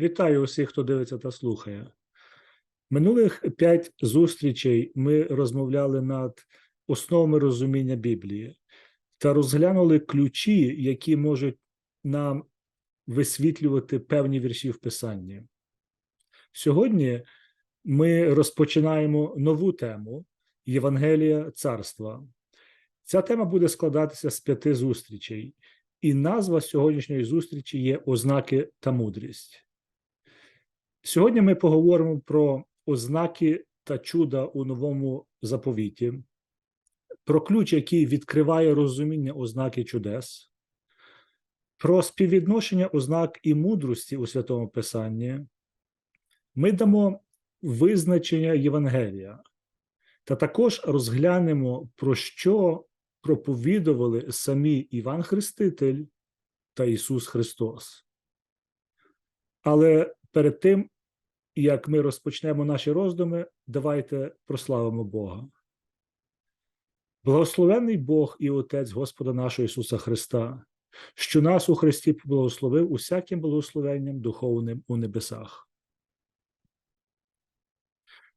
Вітаю усіх, хто дивиться та слухає. Минулих п'ять зустрічей ми розмовляли над основами розуміння Біблії та розглянули ключі, які можуть нам висвітлювати певні вірші в Писанні. Сьогодні ми розпочинаємо нову тему Євангелія царства. Ця тема буде складатися з п'яти зустрічей, і назва сьогоднішньої зустрічі є ознаки та мудрість. Сьогодні ми поговоримо про ознаки та чуда у новому заповіті, про ключ, який відкриває розуміння ознаки чудес, про співвідношення ознак і мудрості у Святому Писанні. Ми дамо визначення Євангелія, та також розглянемо, про що проповідували самі Іван Хреститель та Ісус Христос. Але перед тим, як ми розпочнемо наші роздуми, давайте прославимо Бога. Благословенний Бог і Отець Господа нашого Ісуса Христа, що нас у Христі поблагословив усяким благословенням духовним у небесах.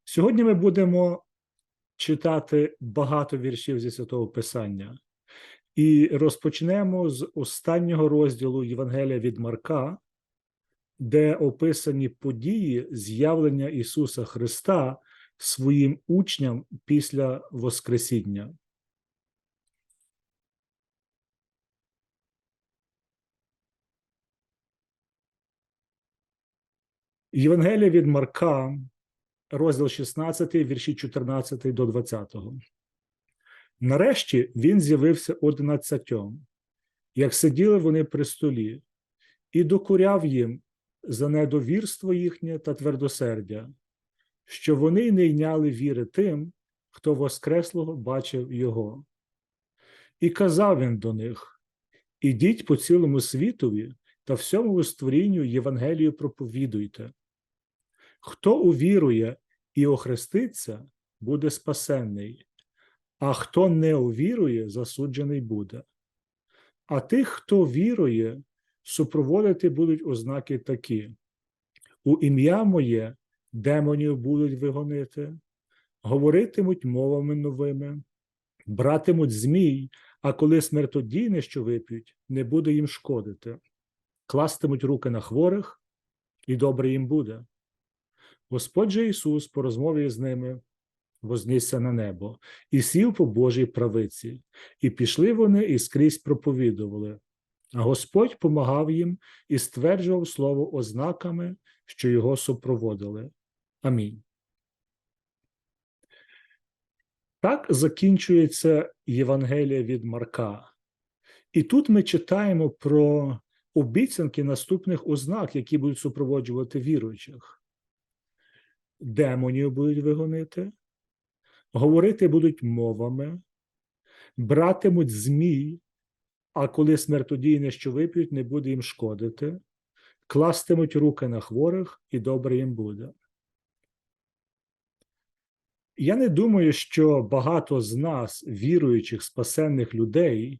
Сьогодні ми будемо читати багато віршів зі Святого Писання. І розпочнемо з останнього розділу Євангелія від Марка, де описані події з'явлення Ісуса Христа своїм учням після Воскресіння. Євангелія від Марка, розділ 16, вірші 14 до 20. Нарешті він з'явився одинадцятьом, як сиділи вони при столі, і докуряв їм за недовірство їхнє та твердосердя, що вони не йняли віри тим, хто Воскреслого бачив його. І казав він до них: Ідіть по цілому світові та всьому створінню Євангелію проповідуйте. Хто увірує і охреститься, буде спасенний, а хто не увірує, засуджений буде. А тих, хто вірує, супроводити будуть ознаки такі: у ім'я моє демонів будуть вигонити, говоритимуть мовами новими, братимуть змій, а коли смертодійне, що вип'ють, не буде їм шкодити, кластимуть руки на хворих, і добре їм буде. Господь же Ісус по розмові з ними вознісся на небо і сів по Божій правиці, і пішли вони і скрізь проповідували. Господь помагав їм і стверджував слово ознаками, що його супроводили. Амінь. Так закінчується Євангелія від Марка. І тут ми читаємо про обіцянки наступних ознак, які будуть супроводжувати віруючих. Демонів будуть вигонити, говорити будуть мовами, братимуть змій, а коли смертодійне, що вип'ють, не буде їм шкодити, кластимуть руки на хворих, і добре їм буде. Я не думаю, що багато з нас, віруючих, спасенних людей,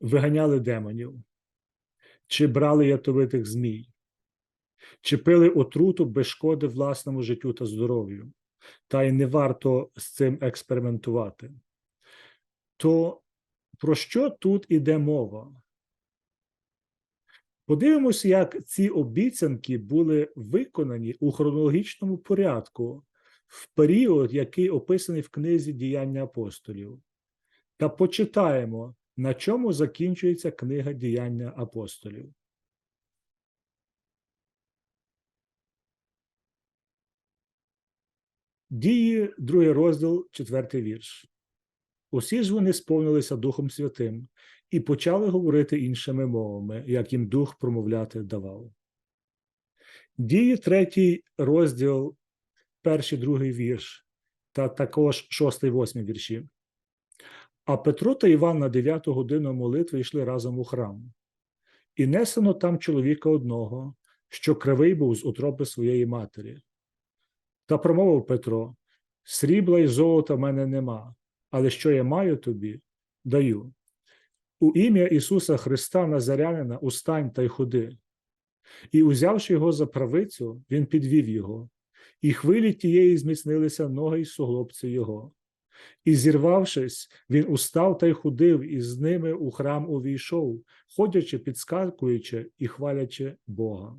виганяли демонів, чи брали ятовитих змій, чи пили отруту без шкоди власному життю та здоров'ю, та й не варто з цим експериментувати. То про що тут іде мова? Подивимося, як ці обіцянки були виконані у хронологічному порядку в період, який описаний в книзі діяння апостолів. Та почитаємо, на чому закінчується книга діяння апостолів. Дії, другий розділ, четвертий вірш. Усі ж вони сповнилися Духом Святим і почали говорити іншими мовами, як їм дух промовляти давав. Дії, третій розділ, перший, другий вірш, та також шостий, восьмий вірші. А Петро та Іван на дев'яту годину молитви йшли разом у храм, і несено там чоловіка одного, що кривий був з утроби своєї матері. Та промовив Петро: Срібла й золота в мене нема, але що я маю тобі, даю. У ім'я Ісуса Христа Назарянина устань та й ходи. І, узявши його за правицю, він підвів його, і хвилі тієї зміцнилися ноги й суглобці його. І, зірвавшись, він устав та й ходив, і з ними у храм увійшов, ходячи, підскакуючи і хвалячи Бога.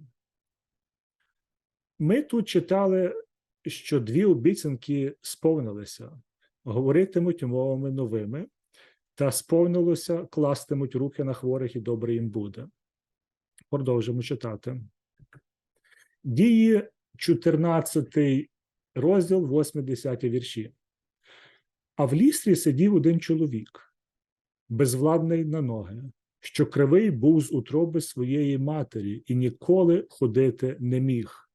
Ми тут читали, що дві обіцянки сповнилися, говоритимуть мовами новими, та сповнилося, кластимуть руки на хворих, і добре їм буде. Продовжимо читати. Дії 14 розділ, 80 вірші. А в лістрі сидів один чоловік, безвладний на ноги, що кривий був з утроби своєї матері і ніколи ходити не міг.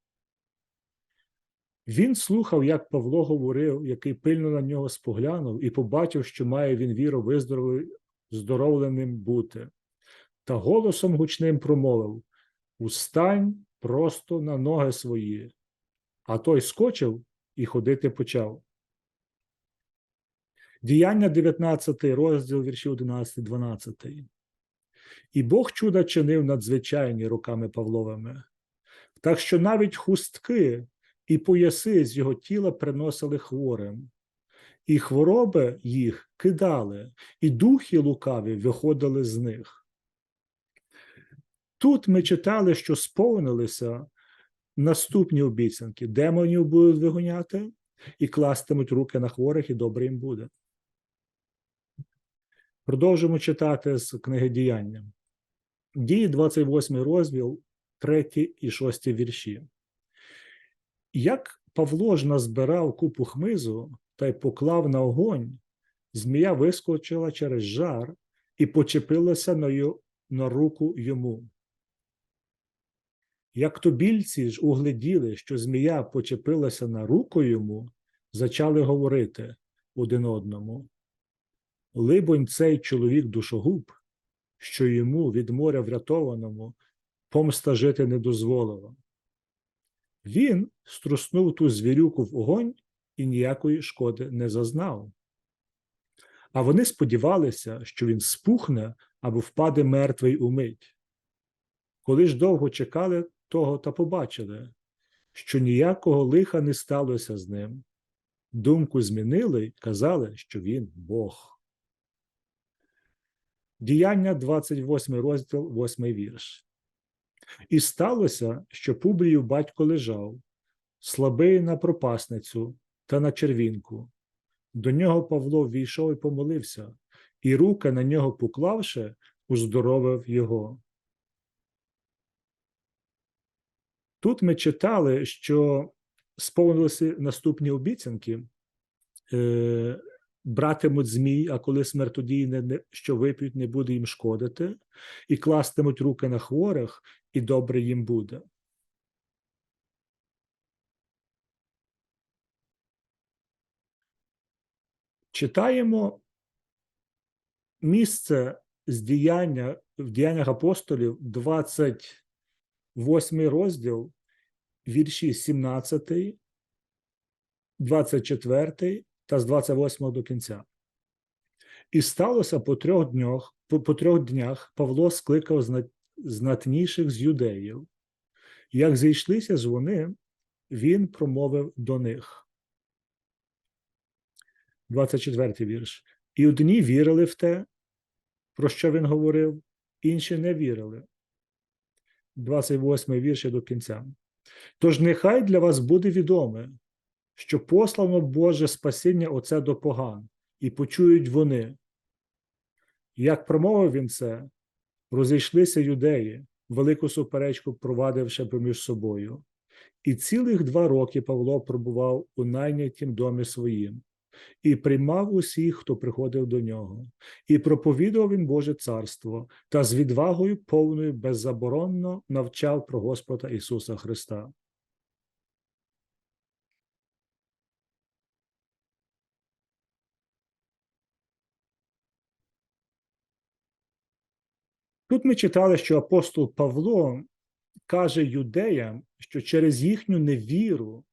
Він слухав, як Павло говорив, який пильно на нього споглянув, і побачив, що має він віру виздоровленим бути, та голосом гучним промовив: Устань просто на ноги свої. А той скочив і ходити почав. Діяння 19 розділ вірші 11, 12. І Бог чуда чинив надзвичайні руками Павловими, так що навіть хустки і пояси з його тіла приносили хворим, і хвороби їх кидали, і духи лукаві виходили з них. Тут ми читали, що сповнилися наступні обіцянки: демонів будуть вигоняти і кластимуть руки на хворих, і добре їм буде. Продовжимо читати з книги діяння. Дії 28 розділ, 3 і 6 вірші. Як Павло ж назбирав купу хмизу та й поклав на огонь, змія вискочила через жар і почепилася на, й... на руку йому. Як тобільці ж угледіли, що змія почепилася на руку йому, зачали говорити один одному. Либонь, цей чоловік душогуб, що йому від моря врятованому помста жити не дозволила. Він струснув ту звірюку в огонь і ніякої шкоди не зазнав. А вони сподівалися, що він спухне або впаде мертвий умить. Коли ж довго чекали того та побачили, що ніякого лиха не сталося з ним. Думку змінили й казали, що він Бог. Діяння 28 розділ, 8 вірш. І сталося, що Публію батько лежав, слабий на пропасницю та на червінку. До нього Павло ввійшов і помолився, і руки на нього поклавши, уздоровив його. Тут ми читали, що сповнилися наступні обіцянки. Е, братимуть змій, а коли смертодійне, що вип'ють, не буде їм шкодити, і кластимуть руки на хворих, і добре їм буде. Читаємо місце з діяння в діяннях апостолів, 28 розділ, вірші 17, 24 та з 28 до кінця. І сталося по трьох днях, по, по трьох днях Павло скликав знат, знатніших з юдеїв. Як зійшлися ж вони, він промовив до них. 24 вірш. І одні вірили в те, про що він говорив, інші не вірили. 28 вірш до кінця. Тож нехай для вас буде відоме, що послано Боже спасіння оце до поган, і почують вони. Як промовив він це, розійшлися юдеї, велику суперечку провадивши поміж собою. І цілих два роки Павло пробував у найнятім домі своїм, і приймав усіх, хто приходив до нього, і проповідував він Боже царство, та з відвагою повною беззаборонно навчав про Господа Ісуса Христа. Тут ми читали, що апостол Павло каже юдеям, що через їхню невіру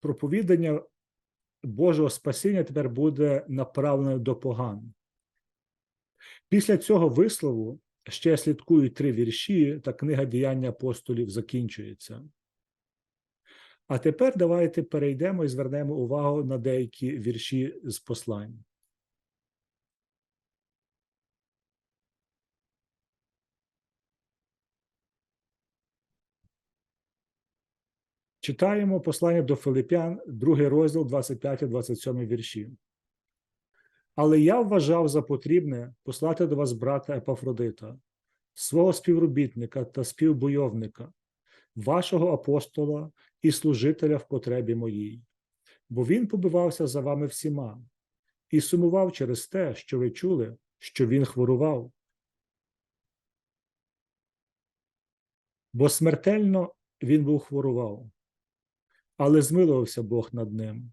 проповідання Божого спасіння тепер буде направлене до поган. Після цього вислову ще слідкують три вірші, та книга діяння апостолів закінчується. А тепер давайте перейдемо і звернемо увагу на деякі вірші з послань. Читаємо послання до Филипян, другий розділ, 25-27 вірші. Але я вважав за потрібне послати до вас брата Епафродита, свого співробітника та співбойовника, вашого апостола і служителя в потребі моїй, бо він побивався за вами всіма і сумував через те, що ви чули, що він хворував. Бо смертельно він був хворував, але змилувався Бог над ним,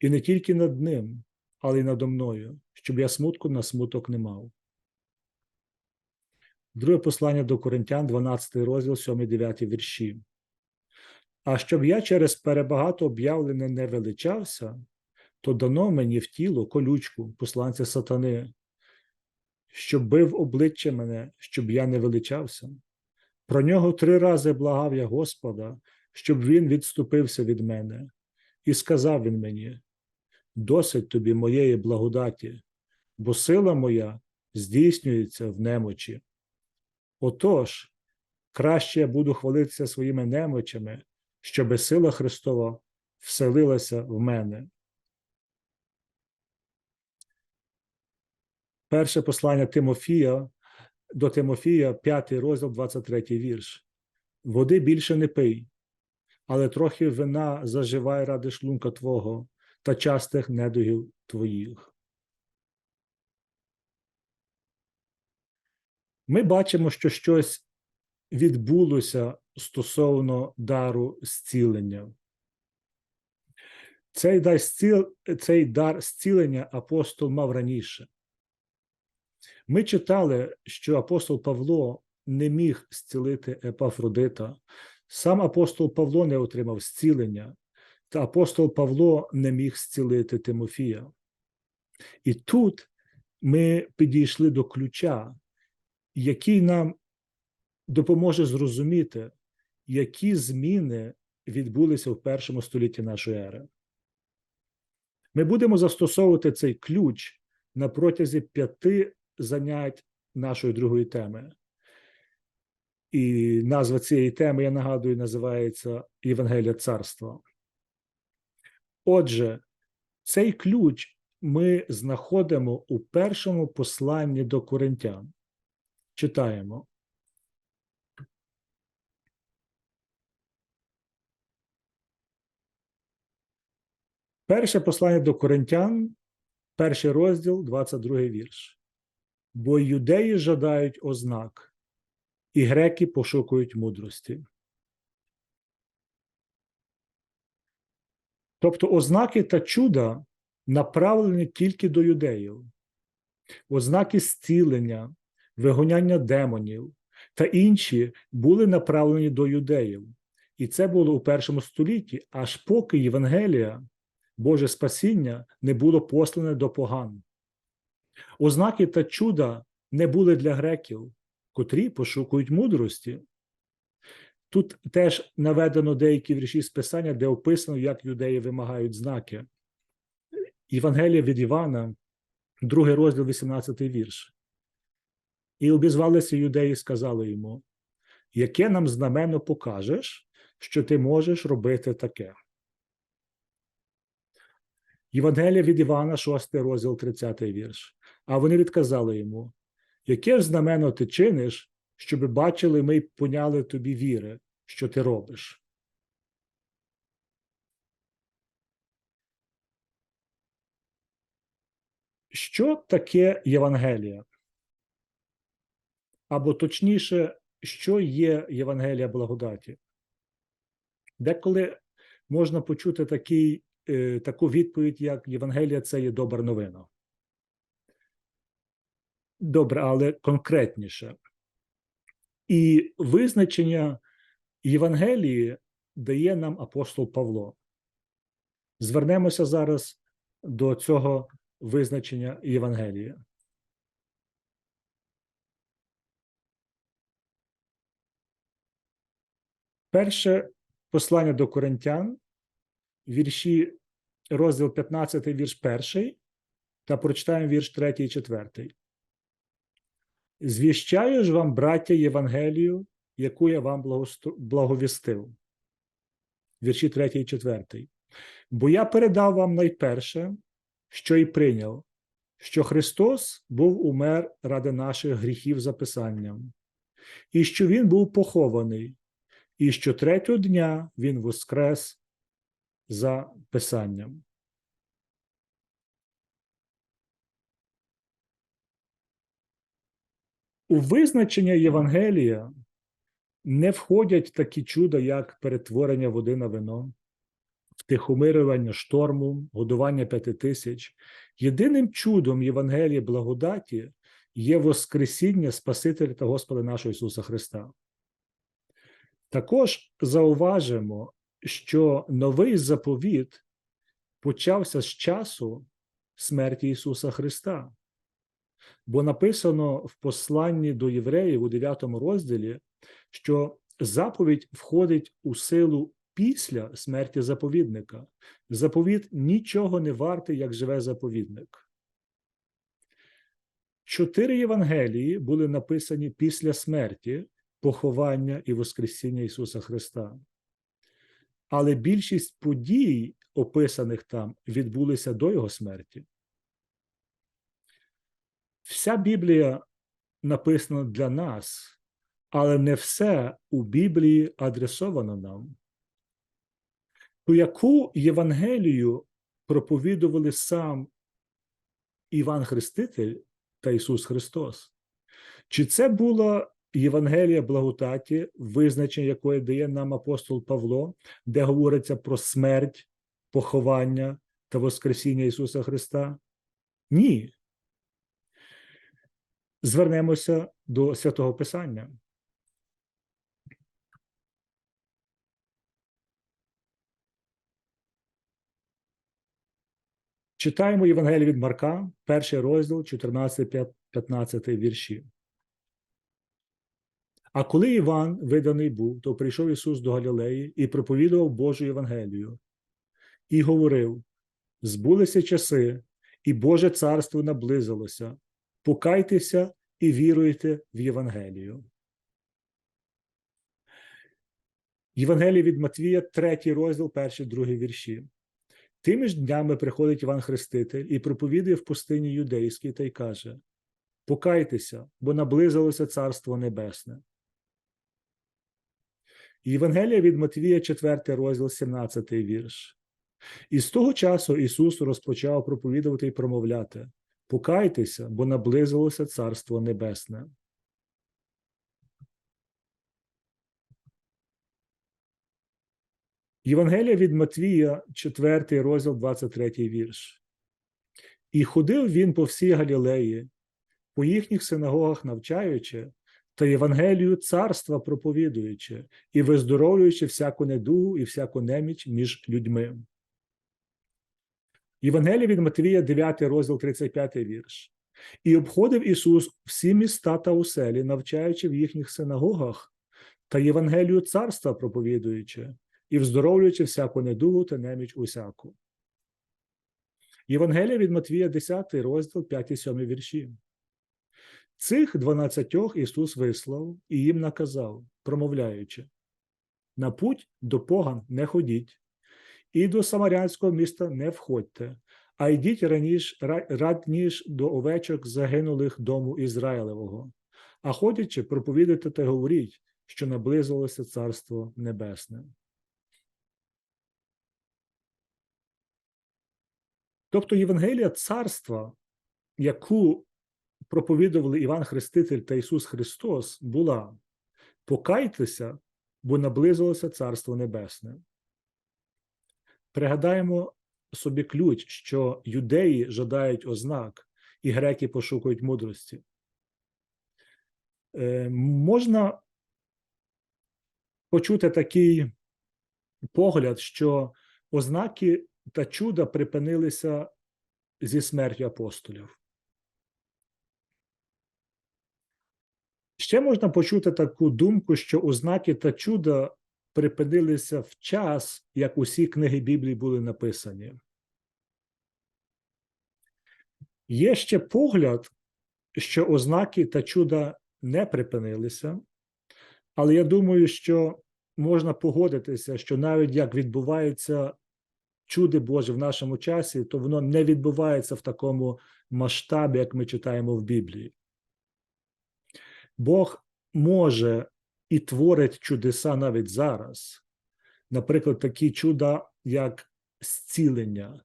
і не тільки над ним, але й надо мною, щоб я смутку на смуток не мав. Друге послання до Коринтян, 12 розділ, 7-9 вірші. А щоб я через перебагато об'явлене не величався, то дано мені в тіло колючку, посланця сатани, щоб бив обличчя мене, щоб я не величався. Про нього три рази благав я Господа, щоб він відступився від мене, і сказав він мені: досить тобі моєї благодаті, бо сила моя здійснюється в немочі. Отож, краще я буду хвалитися своїми немочами, щоби сила Христова вселилася в мене. Перше послання Тимофія до Тимофія, 5 розділ, 23 вірш. Води більше не пий, але трохи вина заживай ради шлунка Твого та частих недугів Твоїх. Ми бачимо, що щось відбулося стосовно дару зцілення. Цей дар, зціл... Цей дар зцілення апостол мав раніше. Ми читали, що апостол Павло не міг зцілити Епафродита. Сам апостол Павло не отримав зцілення, та апостол Павло не міг зцілити Тимофія. І тут ми підійшли до ключа, який нам допоможе зрозуміти, які зміни відбулися в першому столітті нашої ери. Ми будемо застосовувати цей ключ на протязі п'яти занять нашої другої теми. І назва цієї теми, я нагадую, називається Євангелія Царства. Отже, цей ключ ми знаходимо у першому посланні до коринтян. Читаємо. Перше послання до коринтян, перший розділ, 22 вірш. Бо юдеї жадають ознак, і греки пошукують мудрості. Тобто ознаки та чуда направлені тільки до юдеїв, ознаки зцілення, вигоняння демонів та інші були направлені до юдеїв. І це було у першому столітті, аж поки Євангелія, Боже спасіння, не було послане до поган. Ознаки та чуда не були для греків, котрі пошукують мудрості. Тут теж наведено деякі вірші з Писання, де описано, як юдеї вимагають знаки. Євангелія від Івана, другий розділ, 18 вірш. І обізвалися юдеї, і сказали йому: Яке нам знамено покажеш, що ти можеш робити таке? Євангелія від Івана, 6 розділ, 30 вірш. А вони відказали йому: Яке ж знамено ти чиниш, щоби бачили ми й поняли тобі віри, що ти робиш? Що таке Євангелія? Або точніше, що є Євангелія благодаті? Деколи можна почути такий, е, таку відповідь, як Євангелія це є добра новина добре, але конкретніше. І визначення Євангелії дає нам апостол Павло. Звернемося зараз до цього визначення Євангелія. Перше послання до коринтян, вірші, розділ 15, вірш 1, та прочитаємо вірш 3 і 4. Звіщаю ж вам, браття, Євангелію, яку я вам благовістив. Вірші 3 і 4. Бо я передав вам найперше, що й прийняв, що Христос був умер ради наших гріхів за Писанням, і що Він був похований, і що третього дня Він воскрес за Писанням. У визначення Євангелія не входять такі чуда, як перетворення води на вино, втихомирювання шторму, годування п'яти тисяч. Єдиним чудом Євангелія благодаті є Воскресіння Спасителя та Господа нашого Ісуса Христа. Також зауважимо, що новий заповіт почався з часу смерті Ісуса Христа. Бо написано в посланні до євреїв у 9 розділі, що заповідь входить у силу після смерті заповідника. Заповіт нічого не вартий, як живе заповідник. Чотири Євангелії були написані після смерті, поховання і Воскресіння Ісуса Христа. Але більшість подій, описаних там, відбулися до Його смерті. Вся Біблія написана для нас, але не все у Біблії адресовано нам. То яку Євангелію проповідували сам Іван Хреститель та Ісус Христос? Чи це була Євангелія благодаті, визначення якої дає нам апостол Павло, де говориться про смерть, поховання та Воскресіння Ісуса Христа? Ні. Звернемося до святого Писання. Читаємо Євангеліє від Марка, перший розділ, 14-15 вірші. А коли Іван виданий був, то прийшов Ісус до Галілеї і проповідував Божу Євангелію, і говорив: збулися часи, і Боже царство наблизилося. Покайтеся і віруйте в Євангелію. Євангеліє від Матвія, третій розділ, перший, другий вірші. Тими ж днями приходить Іван Хреститель і проповідує в пустині юдейській та й каже: Покайтеся, бо наблизилося Царство Небесне. Євангелія від Матвія, 4 розділ, 17 вірш. І з того часу Ісус розпочав проповідувати і промовляти: Покайтеся, бо наблизилося Царство Небесне. Євангелія від Матвія, 4 розділ, 23 вірш. І ходив він по всій Галілеї, по їхніх синагогах навчаючи, та Євангелію царства проповідуючи і виздоровлюючи всяку недугу і всяку неміч між людьми. Євангелія від Матвія, 9 розділ, 35 вірш. І обходив Ісус всі міста та оселі, навчаючи в їхніх синагогах, та Євангелію царства проповідуючи, і вздоровлюючи всяку недугу та неміч усяку. Євангелія від Матвія, 10 розділ, 5 і 7 вірші. Цих дванадцятьох Ісус вислав і їм наказав, промовляючи: на путь до поган не ходіть, і до самарянського міста не входьте, а йдіть раніш, радніш до овечок загинулих дому Ізраїлевого, а ходячи, проповідайте та говоріть, що наблизилося Царство Небесне. Тобто Євангелія царства, яку проповідували Іван Хреститель та Ісус Христос, була покайтеся, бо наблизилося Царство Небесне. Пригадаємо собі ключ, що юдеї жадають ознак, і греки пошукують мудрості. Е, можна почути такий погляд, що ознаки та чуда припинилися зі смертю апостолів. Ще можна почути таку думку, що ознаки та чуда припинилися в час, як усі книги Біблії були написані. Є ще погляд, що ознаки та чуда не припинилися, але я думаю, що можна погодитися, що навіть як відбувається чуди Боже в нашому часі, то воно не відбувається в такому масштабі, як ми читаємо в Біблії. Бог може і творить чудеса навіть зараз. Наприклад, такі чуда, як зцілення.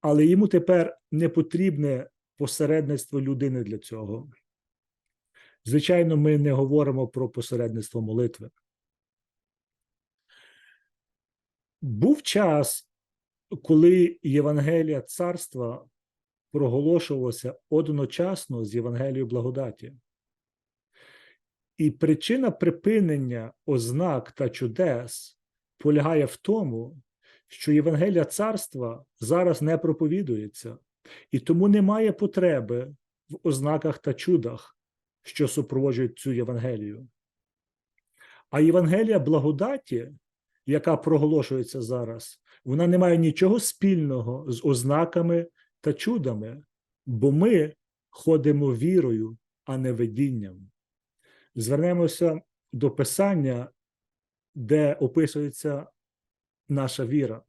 Але йому тепер не потрібне посередництво людини для цього. Звичайно, ми не говоримо про посередництво молитви. Був час, коли Євангелія царства проголошувалося одночасно з Євангелією благодаті. І причина припинення ознак та чудес полягає в тому, що Євангелія царства зараз не проповідується, і тому немає потреби в ознаках та чудах, що супроводжують цю Євангелію. А Євангелія благодаті, яка проголошується зараз, вона не має нічого спільного з ознаками та чудами, бо ми ходимо вірою, а не видінням. Звернемося до Писання, де описується наша віра.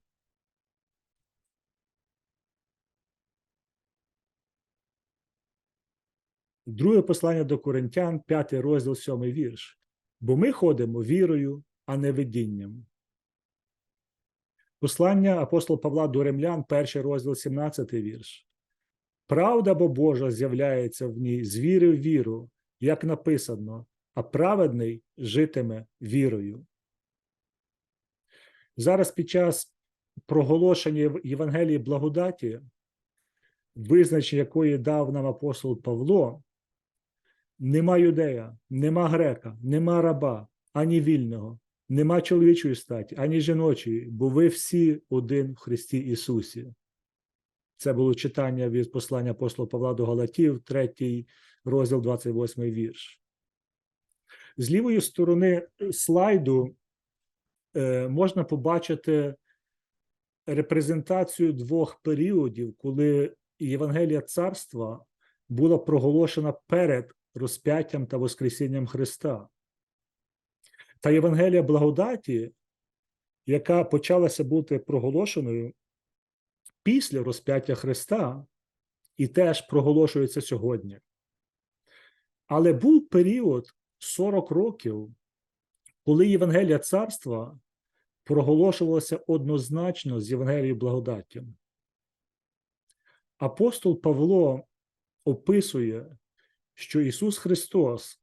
Друге послання до Коринтян, 5 розділ, 7 вірш. Бо ми ходимо вірою, а не видінням. Послання апостола Павла до Римлян, перший розділ, 17 вірш. Правда бо Божа з'являється в ній з віри в віру, як написано, а праведний житиме вірою. Зараз під час проголошення Євангелії благодаті, визначення якої дав нам апостол Павло, нема юдея, нема грека, нема раба, ані вільного, нема чоловічої статі, ані жіночої, бо ви всі один в Христі Ісусі. Це було читання від послання апостола Павла до Галатів, 3 розділ 28 вірш. З лівої сторони слайду е, можна побачити репрезентацію двох періодів, коли Євангелія царства була проголошена перед розп'яттям та Воскресінням Христа. Та Євангелія благодаті, яка почалася бути проголошеною після розп'яття Христа, і теж проголошується сьогодні. Але був період 40 років, коли Євангелія царства проголошувалася однозначно з Євангелією благодаті. Апостол Павло описує, що Ісус Христос,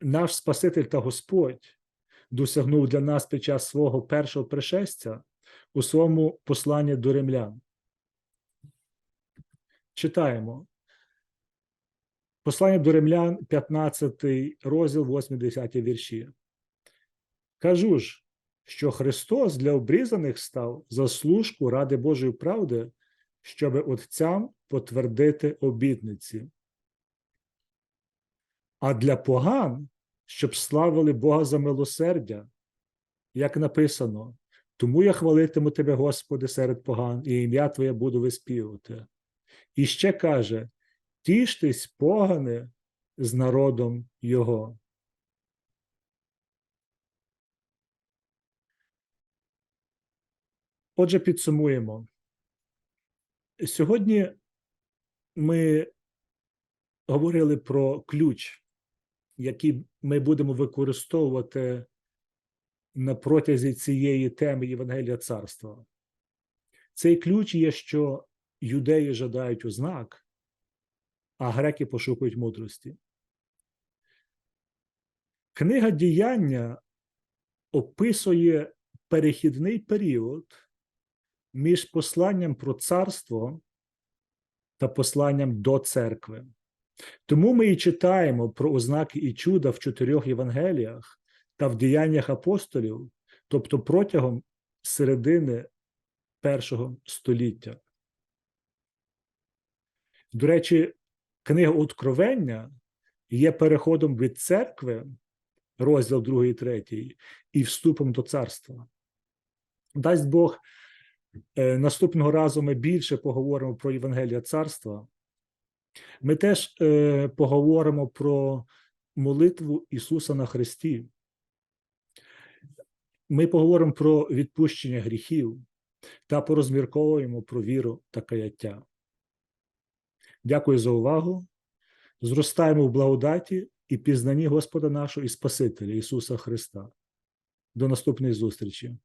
наш Спаситель та Господь, досягнув для нас під час свого першого пришестя у своєму посланні до римлян. Читаємо. Послання до римлян, 15 розділ, 80 вірші. Кажу ж, що Христос для обрізаних став заслужку ради Божої правди, щоби отцям потвердити обітниці. А для поган, щоб славили Бога за милосердя, як написано, тому я хвалитиму тебе, Господи, серед поган, і ім'я Твоє буду виспівувати. І ще каже: тіштесь, погане, з народом Його. Отже, підсумуємо. Сьогодні ми говорили про ключ, який ми будемо використовувати на протязі цієї теми Євангелія царства. Цей ключ є, що юдеї жадають ознак, а греки пошукують мудрості. Книга діяння описує перехідний період між посланням про царство та посланням до церкви. Тому ми і читаємо про ознаки і чуда в чотирьох Євангеліях та в діяннях апостолів, тобто протягом середини першого століття. До речі, книга Откровення є переходом від церкви розділ 2 і 3, і вступом до царства. Дасть Бог, е, наступного разу ми більше поговоримо про Євангелія царства. Ми теж е, поговоримо про молитву Ісуса на Христі. Ми поговоримо про відпущення гріхів та порозмірковуємо про віру та каяття. Дякую за увагу. Зростаємо в благодаті і пізнанні Господа нашого і Спасителя Ісуса Христа. До наступної зустрічі.